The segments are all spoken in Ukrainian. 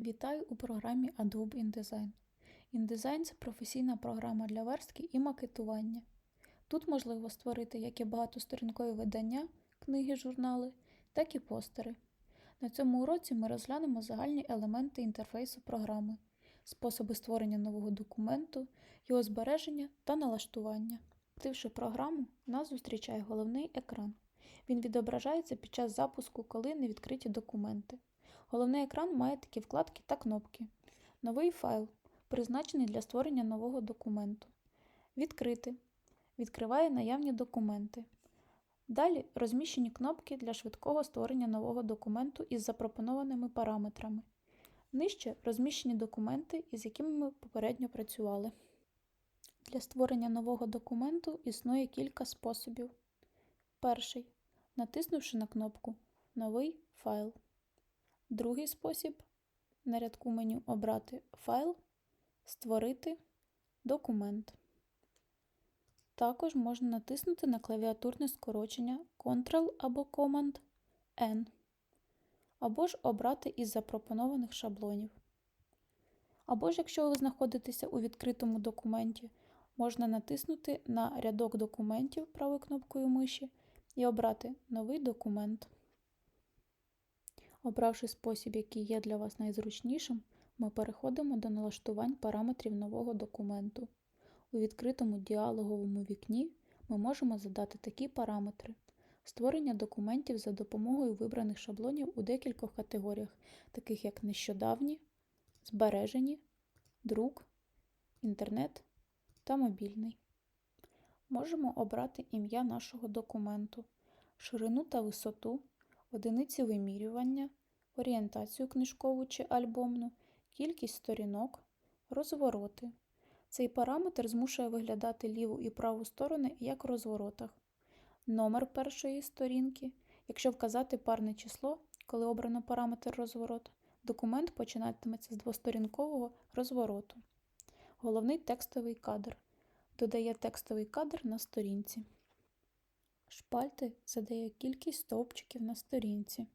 Вітаю у програмі Adobe InDesign. InDesign – це професійна програма для верстки і макетування. Тут можливо створити як і багатосторінкові видання, книги, журнали, так і постери. На цьому уроці ми розглянемо загальні елементи інтерфейсу програми, способи створення нового документу, його збереження та налаштування. Втивши програму, нас зустрічає головний екран. Він відображається під час запуску, коли не відкриті документи. Головний екран має такі вкладки та кнопки. Новий файл, призначений для створення нового документу. Відкрити. Відкриває наявні документи. Далі розміщені кнопки для швидкого створення нового документу із запропонованими параметрами. Нижче розміщені документи, із якими ми попередньо працювали. Для створення нового документу існує кілька способів. Перший. Натиснувши на кнопку Новий файл. Другий спосіб на рядку меню обрати Файл, Створити документ. Також можна натиснути на клавіатурне скорочення Ctrl або Command N, або ж обрати із запропонованих шаблонів. Або ж, якщо ви знаходитеся у відкритому документі, можна натиснути на рядок документів правою кнопкою миші і обрати Новий документ. Обравши спосіб, який є для вас найзручнішим, ми переходимо до налаштувань параметрів нового документу. У відкритому діалоговому вікні ми можемо задати такі параметри: створення документів за допомогою вибраних шаблонів у декількох категоріях, таких як нещодавні, збережені, друк, інтернет та мобільний. Можемо обрати ім'я нашого документу, ширину та висоту, одиниці вимірювання, орієнтацію книжкову чи альбомну, кількість сторінок, розвороти. Цей параметр змушує виглядати ліву і праву сторони як в розворотах. Номер першої сторінки. Якщо вказати парне число, коли обрано параметр розворот, документ починатиметься з двосторінкового розвороту. Головний текстовий кадр. Додає текстовий кадр на сторінці. Шпальти задає кількість стовпчиків на сторінці.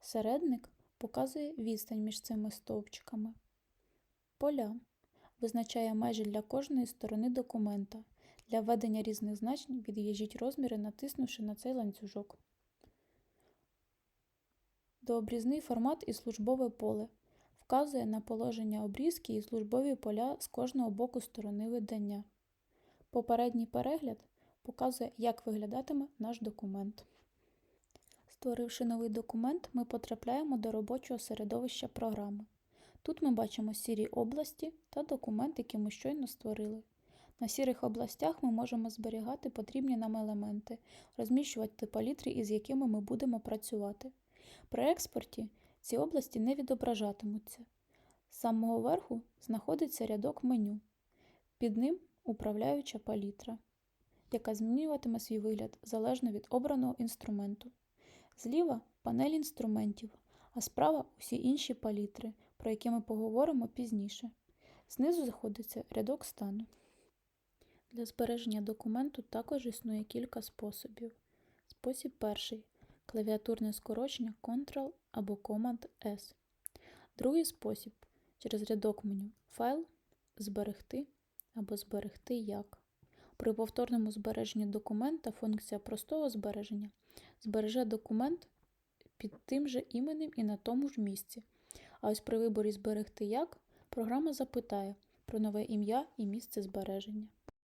Середник показує відстань між цими стовпчиками. Поля визначає межі для кожної сторони документа. Для введення різних значень від'їжджіть розміри, натиснувши на цей ланцюжок. Дообрізний формат і службове поле вказує на положення обрізки і службові поля з кожного боку сторони видання. Попередній перегляд показує, як виглядатиме наш документ. Створивши новий документ, ми потрапляємо до робочого середовища програми. Тут ми бачимо сірі області та документ, який ми щойно створили. На сірих областях ми можемо зберігати потрібні нам елементи, розміщувати палітри, із якими ми будемо працювати. При експорті ці області не відображатимуться. З самого верху знаходиться рядок меню. Під ним управляюча палітра, яка змінюватиме свій вигляд залежно від обраного інструменту. Зліва панель інструментів, а справа усі інші палітри, про які ми поговоримо пізніше. Знизу знаходиться рядок стану. Для збереження документу також існує кілька способів. Спосіб перший клавіатурне скорочення Ctrl або Command S. Другий спосіб через рядок меню Файл, Зберегти або Зберегти як. При повторному збереженні документа функція простого збереження збереже документ під тим же іменем і на тому ж місці. А ось при виборі Зберегти як програма запитає про нове ім'я і місце збереження.